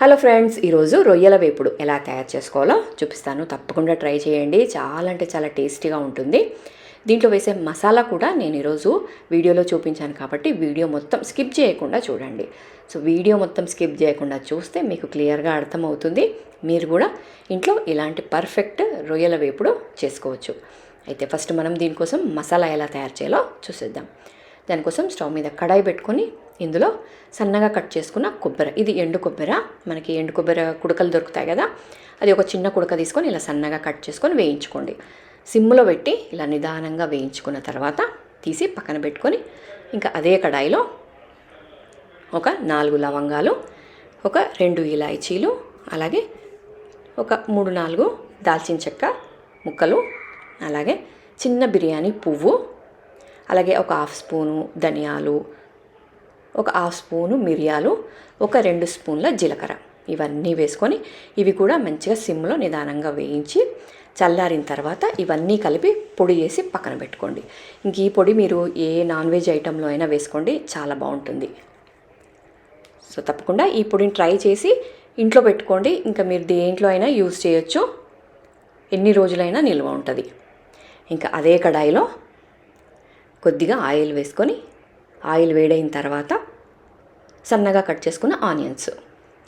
Hello friends ఈరోజు రొయ్యల వేపుడు ఎలా తయారు చేసుకోవాలో చూపిస్తాను. తప్పకుండా ట్రై చేయండి. చాలా అంటే చాలా టేస్టీగా ఉంటుంది. దీంట్లో వేసే మసాలా కూడా నేను ఈరోజు వీడియోలో చూపించాను కాబట్టి వీడియో మొత్తం స్కిప్ చేయకుండా చూడండి. సో వీడియో మొత్తం స్కిప్ చేయకుండా చూస్తే మీకు క్లియర్గా అర్థమవుతుంది. మీరు కూడా ఇంట్లో ఇలాంటి పర్ఫెక్ట్ రొయ్యల వేపుడు చేసుకోవచ్చు. అయితే ఫస్ట్ మనం దీనికోసం మసాలా ఎలా తయారు చేయాలో చూసేద్దాం. దానికోసం స్టవ్ మీద కడాయి పెట్టుకొని ఇందులో సన్నగా కట్ చేసుకున్న కొబ్బరి. ఇది ఎండు కొబ్బరి? మనకి ఎండు కొబ్బరి కుడకలు దొరుకుతాయి కదా? అది ఒక చిన్న కుడక తీసుకొని ఇలా సన్నగా కట్ చేసుకొని వేయించుకోండి. సిమ్లో పెట్టి ఇలా నిదానంగా వేయించుకున్న తర్వాత తీసి పక్కన పెట్టుకొని ఇంకా అదే కడాయిలో ఒక నాలుగు లవంగాలు ఒక రెండు ఇలాయచీలు అలాగే ఒక మూడు నాలుగు దాల్చిన చెక్క ముక్కలు అలాగే చిన్న బిర్యానీ పువ్వు అలాగే ఒక హాఫ్ స్పూను ధనియాలు ఒక హాఫ్ స్పూను మిరియాలు ఒక రెండు స్పూన్ల జీలకర్ర. ఇవన్నీ వేసుకొని ఇవి కూడా మంచిగా సిమ్లో నిదానంగా వేయించి చల్లారిన తర్వాత ఇవన్నీ కలిపి పొడి చేసి పక్కన పెట్టుకోండి. ఇంక ఈ పొడి మీరు ఏ నాన్ వెజ్ ఐటెంలో అయినా వేసుకోండి చాలా బాగుంటుంది. సో తప్పకుండా ఈ పొడిని ట్రై చేసి ఇంట్లో పెట్టుకోండి. ఇంకా మీరు దేంట్లో అయినా యూజ్ చేయొచ్చు. ఎన్ని రోజులైనా నిల్వ ఉంటుంది. ఇంకా అదే కడాయిలో కొద్దిగా ఆయిల్ వేసుకొని ఆయిల్ వేడైన తర్వాత సన్నగా కట్ చేసుకున్న ఆనియన్స్.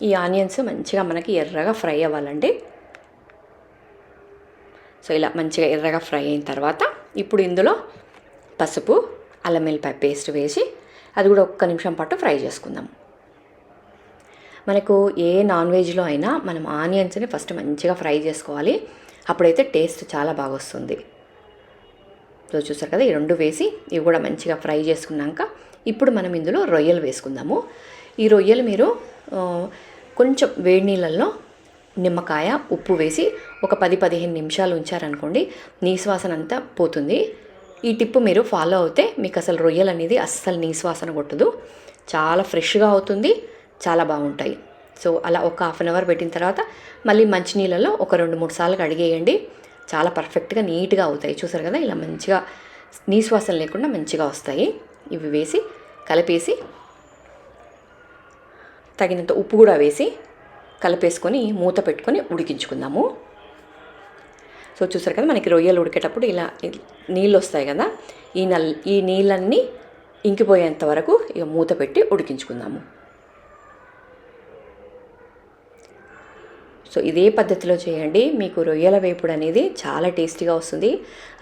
ఈ ఆనియన్స్ మంచిగా మనకి ఎర్రగా ఫ్రై అవ్వాలండి. సో ఇలా మంచిగా ఎర్రగా ఫ్రై అయిన తర్వాత ఇప్పుడు ఇందులో పసుపు అల్లం వెల్లిపాయ పేస్ట్ వేసి అది కూడా ఒక్క నిమిషం పాటు ఫ్రై చేసుకుందాం. మనకు ఏ నాన్ వెజ్లో అయినా మనం ఆనియన్స్ని ఫస్ట్ మంచిగా ఫ్రై చేసుకోవాలి. అప్పుడైతే టేస్ట్ చాలా బాగా వస్తుంది. సో చూసారు కదా ఈ రెండు వేసి ఇవి కూడా మంచిగా ఫ్రై చేసుకున్నాక ఇప్పుడు మనం ఇందులో రొయ్యలు వేసుకుందాము. ఈ రొయ్యలు మీరు కొంచెం వేడి నీళ్ళల్లో నిమ్మకాయ ఉప్పు వేసి ఒక పది పదిహేను నిమిషాలు ఉంచారనుకోండి నీశ్వాసన అంతా పోతుంది. ఈ టిప్పు మీరు ఫాలో అవుతే మీకు అసలు రొయ్యలు అనేది అస్సలు నీశ్వాసన కొట్టదు. చాలా ఫ్రెష్గా అవుతుంది చాలా బాగుంటాయి. సో అలా ఒక హాఫ్ అన్ అవర్ పెట్టిన తర్వాత మళ్ళీ మంచినీళ్ళలో ఒక రెండు మూడు సార్లు కడిగేయండి. చాలా పర్ఫెక్ట్గా నీట్గా అవుతాయి. చూసారు కదా? ఇలా మంచిగా నీశ్వాసం లేకుండా మంచిగా వస్తాయి. ఇవి వేసి కలిపేసి తగినంత ఉప్పు కూడా వేసి కలిపేసుకొని మూత పెట్టుకొని ఉడికించుకుందాము. సో చూసారు కదా? మనకి రొయ్యలు ఉడికేటప్పుడు ఇలా నీళ్ళు వస్తాయి కదా? ఈ నల్ ఈ నీళ్ళన్నీ ఇంకిపోయేంత వరకు ఇక మూత పెట్టి ఉడికించుకుందాము. సో ఇదే పద్ధతిలో చేయండి. మీకు రొయ్యల వేపుడు అనేది చాలా టేస్టీగా వస్తుంది.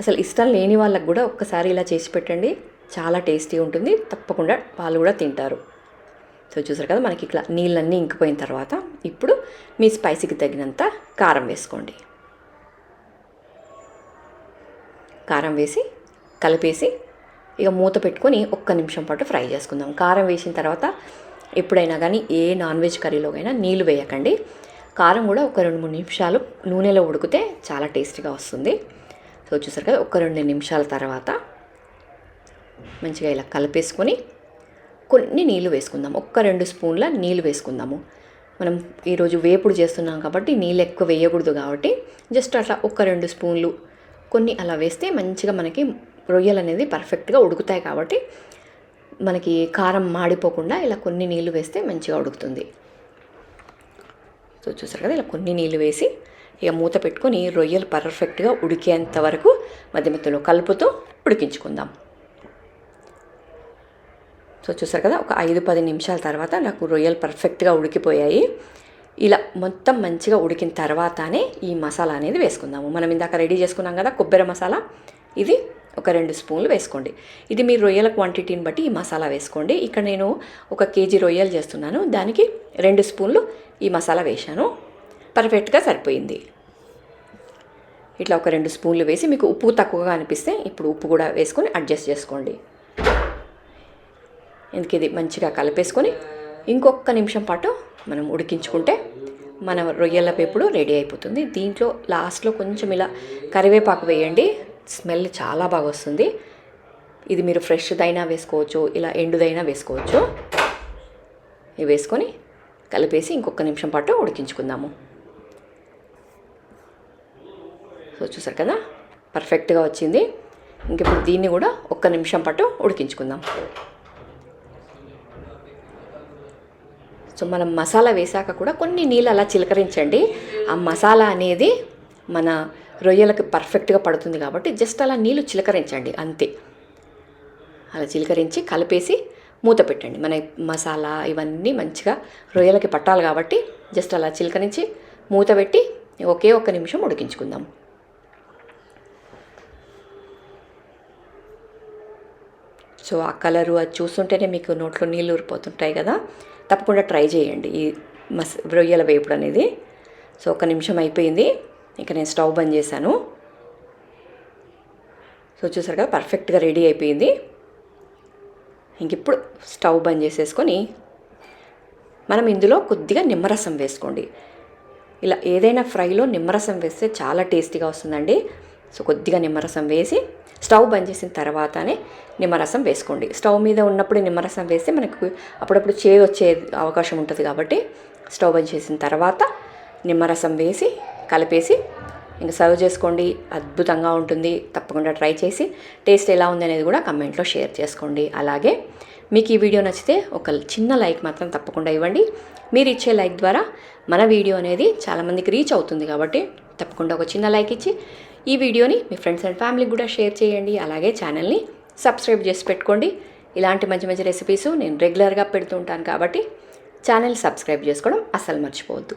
అసలు ఇష్టం లేని వాళ్ళకు కూడా ఒక్కసారి ఇలా చేసి పెట్టండి. చాలా టేస్టీ ఉంటుంది. తప్పకుండా వాళ్ళు కూడా తింటారు. సో చూసారు కదా మనకి ఇట్లా నీళ్ళన్నీ ఇంకిపోయిన తర్వాత ఇప్పుడు మీ స్పైసీకి తగినంత కారం వేసుకోండి. కారం వేసి కలిపేసి ఇక మూత పెట్టుకొని ఒక్క నిమిషం పాటు ఫ్రై చేసుకుందాం. కారం వేసిన తర్వాత ఎప్పుడైనా కానీ ఏ నాన్ వెజ్ కర్రీలోకైనా నీళ్ళు వేయకండి. కారం కూడా ఒక రెండు మూడు నిమిషాలు నూనెలో ఉడికితే చాలా టేస్టీగా వస్తుంది. సో చూసారు కదా ఒక రెండు నిమిషాల తర్వాత మంచిగా ఇలా కలిపేసుకొని కొన్ని నీళ్ళు వేసుకుందాం ఒక్క రెండు స్పూన్ల నీళ్ళు వేసుకుందాము. మనం ఈరోజు వేపుడు చేస్తున్నాం కాబట్టి నీళ్ళు ఎక్కువ వేయకూడదు కాబట్టి జస్ట్ అట్లా ఒక రెండు స్పూన్లు కొన్ని అలా వేస్తే మంచిగా మనకి రొయ్యలు అనేది పర్ఫెక్ట్గా ఉడుకుతాయి కాబట్టి మనకి కారం మాడిపోకుండా ఇలా కొన్ని నీళ్ళు వేస్తే మంచిగా ఉడుకుతుంది. సో చూసారు కదా ఇలా కొన్ని నీళ్ళు వేసి ఇక మూత పెట్టుకొని రొయ్యలు పర్ఫెక్ట్గా ఉడికేంత వరకు మధ్య మధ్యలో కలుపుతూ ఉడికించుకుందాం. సో చూసారు కదా ఒక ఐదు పది నిమిషాల తర్వాత నాకు రొయ్యలు పర్ఫెక్ట్గా ఉడికిపోయాయి. ఇలా మొత్తం మంచిగా ఉడికిన తర్వాతనే ఈ మసాలా అనేది వేసుకుందాము. మనం ఇందాక రెడీ చేసుకున్నాం కదా కొబ్బరి మసాలా. ఇది ఒక రెండు స్పూన్లు వేసుకోండి. ఇది మీ రొయ్యల క్వాంటిటీని బట్టి ఈ మసాలా వేసుకోండి. ఇక్కడ నేను ఒక కేజీ రొయ్యలు చేస్తున్నాను. దానికి రెండు స్పూన్లు ఈ మసాలా వేశాను. పర్ఫెక్ట్గా సరిపోయింది. ఇట్లా ఒక రెండు స్పూన్లు వేసి మీకు ఉప్పు తక్కువగా అనిపిస్తే ఇప్పుడు ఉప్పు కూడా వేసుకొని అడ్జస్ట్ చేసుకోండి. ఎందుకు ఇది మంచిగా కలిపేసుకొని ఇంకొక నిమిషం పాటు మనం ఉడికించుకుంటే మన రొయ్యల వేపుడు రెడీ అయిపోతుంది. దీంట్లో లాస్ట్లో కొంచెం ఇలా కరివేపాకు వేయండి. స్మెల్ చాలా బాగా వస్తుంది. ఇది మీరు ఫ్రెష్దైనా వేసుకోవచ్చు ఇలా ఎండుదైనా వేసుకోవచ్చు. ఇవి వేసుకొని కలిపేసి ఇంకొక నిమిషం పాటు ఉడికించుకుందాము. సో చూసారు కదా? పర్ఫెక్ట్గా వచ్చింది. ఇంక ఇప్పుడు దీన్ని కూడా ఒక్క నిమిషం పాటు ఉడికించుకుందాం. సో మనం మసాలా వేసాక కూడా కొన్ని నీళ్ళు అలా చిలకరించండి. ఆ మసాలా అనేది మన రొయ్యలకు పర్ఫెక్ట్గా పడుతుంది కాబట్టి జస్ట్ అలా నీళ్ళు చిలకరించండి అంతే. అలా చిలకరించి కలిపేసి మూత పెట్టండి. మన మసాలా ఇవన్నీ మంచిగా రొయ్యలకి పట్టాలి కాబట్టి జస్ట్ అలా చిలకరించి మూత పెట్టి ఒకే ఒక్క నిమిషం ఉడికించుకుందాం. సో ఆ కలరు అది చూస్తుంటేనే మీకు నోట్లో నీళ్ళు ఊరిపోతుంటాయి కదా. తప్పకుండా ట్రై చేయండి ఈ మస్ రొయ్యల వేపుడు అనేది. సో ఒక నిమిషం అయిపోయింది. ఇక నేను స్టవ్ బంద్ చేశాను. సో చూసారు కదా పర్ఫెక్ట్గా రెడీ అయిపోయింది. ఇంక ఇప్పుడు స్టవ్ బంద్ చేసేసుకొని మనం ఇందులో కొద్దిగా నిమ్మరసం వేసుకోండి. ఇలా ఏదైనా ఫ్రైలో నిమ్మరసం వేస్తే చాలా టేస్టీగా వస్తుందండి. సో కొద్దిగా నిమ్మరసం వేసి స్టవ్ బంద్ చేసిన తర్వాతనే నిమ్మరసం వేసుకోండి. స్టవ్ మీద ఉన్నప్పుడు నిమ్మరసం వేస్తే మనకు అప్పుడప్పుడు చేదు వచ్చే అవకాశం ఉంటుంది కాబట్టి స్టవ్ బంద్ చేసిన తర్వాత నిమ్మరసం వేసి కలిపేసి ఇంకా సర్వ్ చేసుకోండి. అద్భుతంగా ఉంటుంది. తప్పకుండా ట్రై చేసి టేస్ట్ ఎలా ఉంది అనేది కూడా కమెంట్లో షేర్ చేసుకోండి. అలాగే మీకు ఈ వీడియో నచ్చితే ఒక చిన్న లైక్ మాత్రం తప్పకుండా ఇవ్వండి. మీరు ఇచ్చే లైక్ ద్వారా మన వీడియో అనేది చాలామందికి రీచ్ అవుతుంది కాబట్టి తప్పకుండా ఒక చిన్న లైక్ ఇచ్చి ఈ వీడియోని మీ ఫ్రెండ్స్ అండ్ ఫ్యామిలీకి కూడా షేర్ చేయండి. అలాగే ఛానల్ని సబ్స్క్రైబ్ చేసి పెట్టుకోండి. ఇలాంటి మంచి మంచి రెసిపీస్ నేను రెగ్యులర్గా పెడుతూ ఉంటాను కాబట్టి ఛానల్ సబ్స్క్రైబ్ చేసుకోవడం అస్సలు మర్చిపోవద్దు.